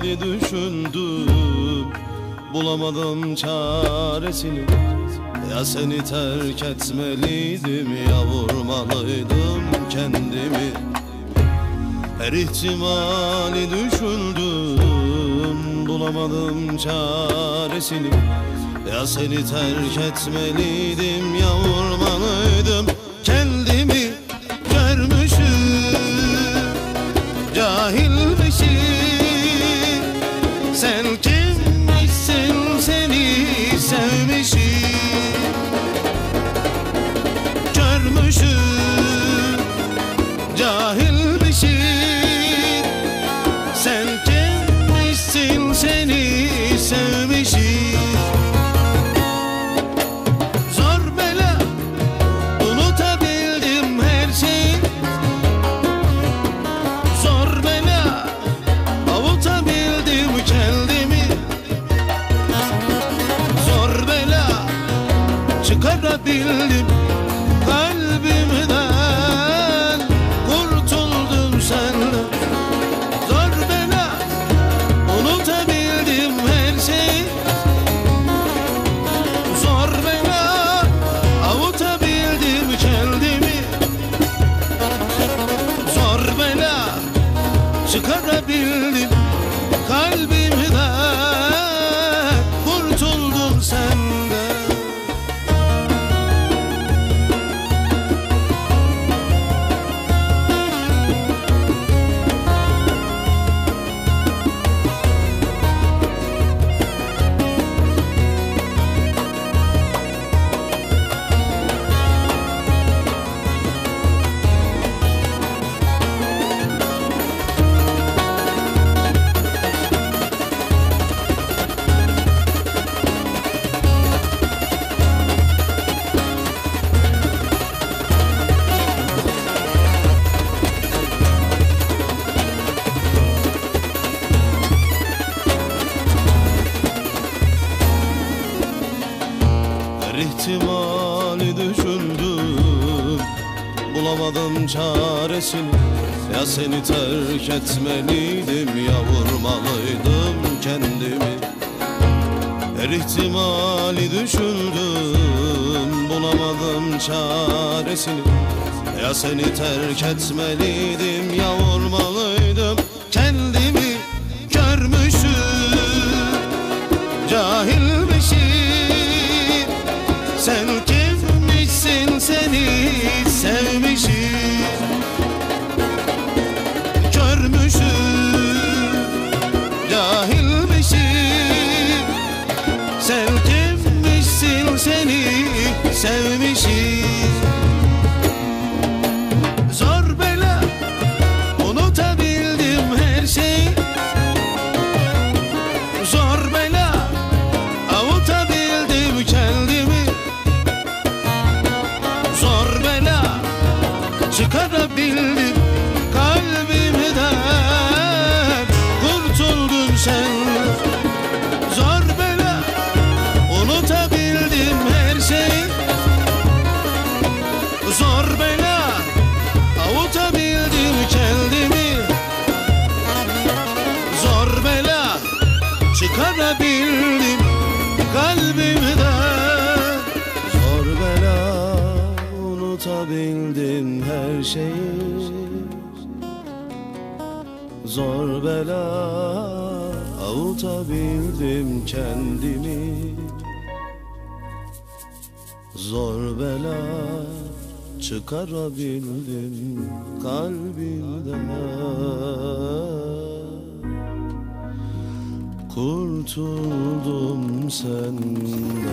ihtimali düşündüm. Bulamadım çaresini. Ya seni terk etmeliydim ya vurmalıydım kendimi. Her ihtimali düşündüm. Bulamadım çaresini. Ya seni terk etmeliydim ya vurmalıydım kendimi Sen kimmişsin seni sevmişim? Görmüşüm cahilmişim çıkarabildim ihtimali düşündüm. Bulamadım çaresini. Ya seni terk etmeliydim Ya vurmalıydım kendimi. Her ihtimali düşündüm Bulamadım çaresini. Ya seni terk etmeliydim Ya vurmalıydım Sen kimmişsin seni sevmişim unutabildim her şeyi. Zor bela avutabildim kendimi. Zor bela çıkarabildim kalbimden. Kurtuldum senden